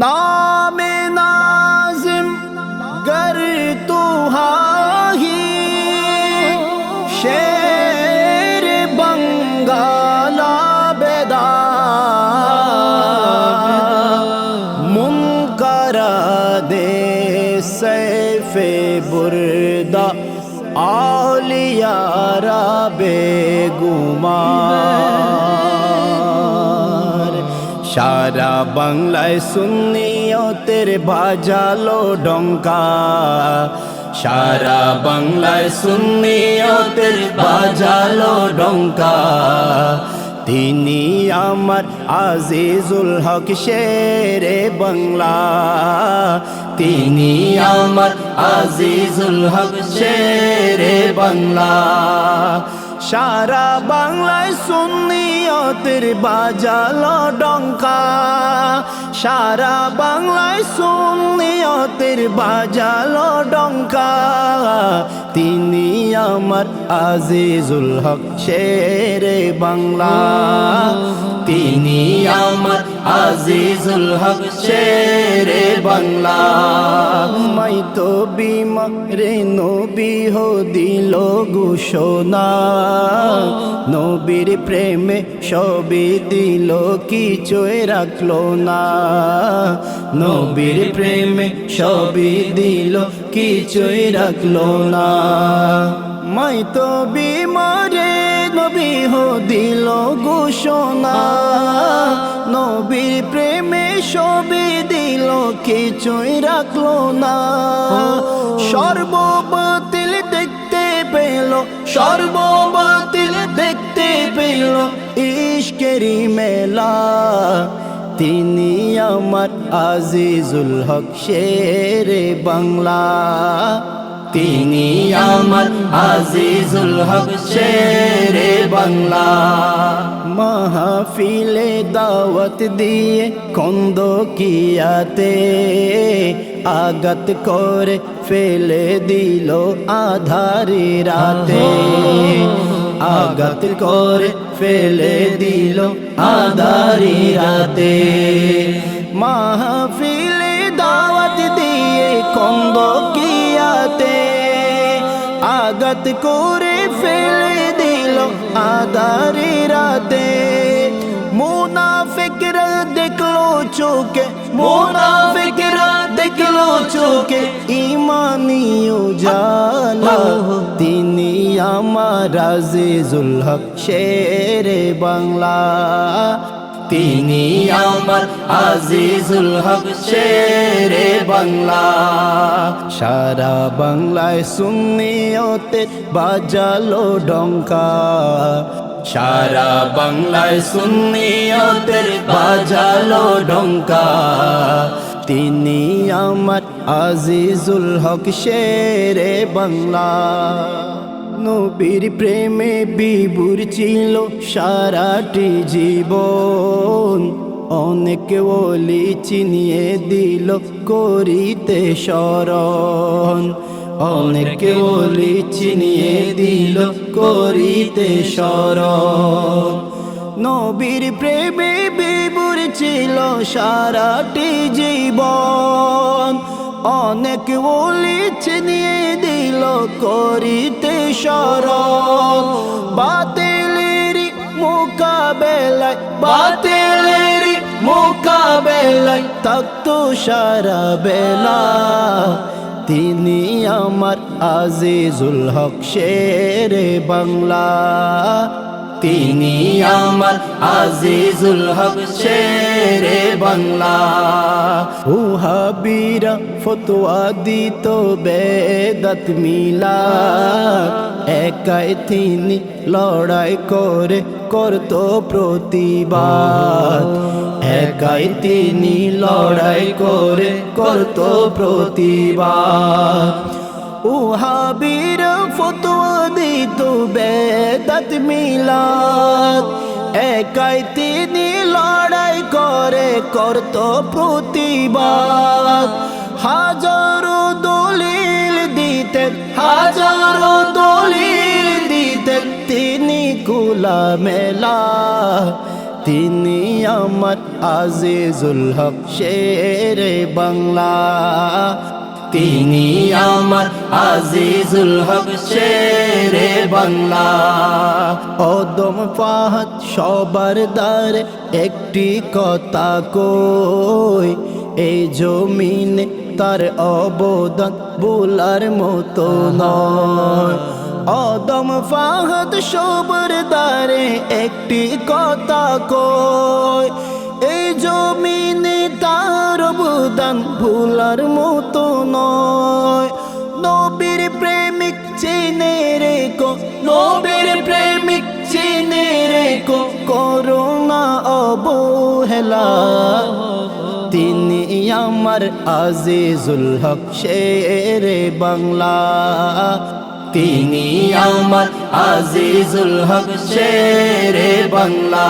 نام نازم گر تو ہی شیر بنگالا بیدا۔ منکرا دے سیف بردا آلیا را بے گمان۔ সারা বাংলায় সুন্নিয়তের বাজালো ডঙ্কা। সারা বাংলায় সুন্নিয়তের বাজালো ডঙ্কা। তিনি আমার আজিজুল হক শেরে বাংলা। তিনি আমার আজিজুল হক শেরে বাংলা। সারা বাংলায় সুন্নিয়তের বাজালো ডঙ্কা। সারা বাংলায় সুন্নিয়তের বাজালো ডঙ্কা। তিনি আমার আজিজুল হক শেরে বাংলা। তিনি আমার আজিজুল হক শেরে বাংলা। তো বিমা রে নবী হো দিল ঘোষণা। নবীর প্রেমে সবই দিল কিছুই রাখল না। নবীর প্রেমে সবই দিল কিছুই রাখল না। মাই তো বিমারে নবী হো দিল ঘোষণা। নবীর প্রেমে সবই দিল কিছুই রাখল না। সর্ববাতিল দেখতে পেল সর্ববাতিল দেখতে পেল ইশকেরি মেলা। তিনি আমার আজিজুল হক শেরে বাংলা। তিনি আমার আজিজুল হক শেরে বাংলা। মাহফিলে দাওয়াত দিয়ে কন্দ কিয়াতে আগাত করে ফেলে দিল আধারি রাতে। আগাত করে ফেলে দিল আধারি রাতে। মাহফিলে দাওয়াত দিয়ে কন্দ কিয়াতে আগাত করে ফেলে দিল আদারি রাতে। মুনাফিকরা দেখল চোখে মুনাফিকরা দেখল চোখে ইমানিও জালা তিনি আমার আজিজুল হক শেরে বাংলা। তিনি আমার আজিজুল হক শেরে বাংলা। সারা বাংলায় সুন্নিয়তে বাজালো ডঙ্কা। সারা বাংলায় সুন্নিয়তের বাজালো ডঙ্কা। তিনি আমার আজিজুল হক শেরে বাংলা। নবীর প্রেমে বিবুর ছিল সারাটি জীবন। অনেক ওলি চিনিয়ে দিল করিতে শরণ। অনেক ওলি চিনিয়ে দিল করিতে শরণ। নবীর প্রেমে বিবুর ছিল সারাটি জীবন। অনেক ওলি নিয়ে দিল করিতে সরল বাতিলেরি মোকাবেলায়, বাতিলেরি মোকাবেলায় থাকতো সারা বেলা। তিনি আমার আজিজুল হক শেরে বাংলা। তিনি আমার আজিজুল হক শেরে বাংলা। উহাবিরা ফতোয়া দিত বেদাত মিলা। একাই তিনি লড়াই করে করত প্রতিবাদ। একাই তিনি লড়াই করে করত প্রতিবাদ। উহাবির দিত বেদাত মিলাদ। একাই তিনি লড়াই করে, করত প্রতিবাদ। হাজারো দলিল দিতেন, হাজারো দলিল দিতেন তিনি কুলা মেলা তিনি আমার আজিজুল হক শেরে বাংলা। তিনি আমার আজিজুল হক শেরে বাংলা অদম পাহাত সবার দ্বার একটি কথা কই, এই জমিনে তার অবদান বোলার মতো নয়। অদম ফাহাদ সবর দ্বারে একটি কথা কই, এই জমিনে তার অবদান ভুলার মতো নয়। নবীর প্রেমিক চিনে রেখো, নবীর প্রেমিক চিনে রেখো, করোনা অবহেলা। তিনি আমার আজিজুল হক শেরে বাংলা। তিনি আমার আজিজুল হক শেরে বাংলা।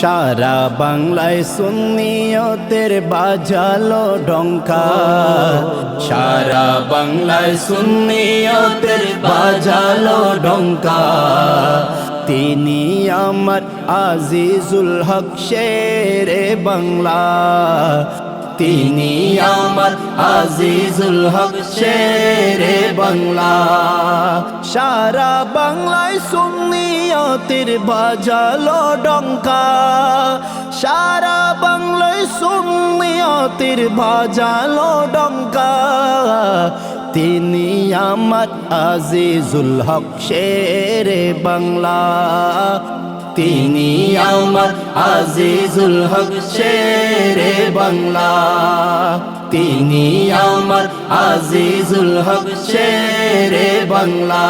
সারা বাংলায় সুন্নিয়তের বাজালো ডঙ্কা সারা বাংলায় সুন্নিয়তের বাজালো ডঙ্কা তিনি আমার আজিজুল হক শেরে বাংলা তিনি আমার আজিজুল হক শেরে বাংলা। সারা বাংলায় সুন্নিয়তের বাজালো ডঙ্কা। সারা বাংলায় সুন্নিয়তের বাজালো ডঙ্কা। তিনি আমার আজিজুল হক শেরে বাংলা। তিনি আমার আজিজুল হক শেরে বাংলা। তিনি আমার আজিজুল হক শেরে বাংলা।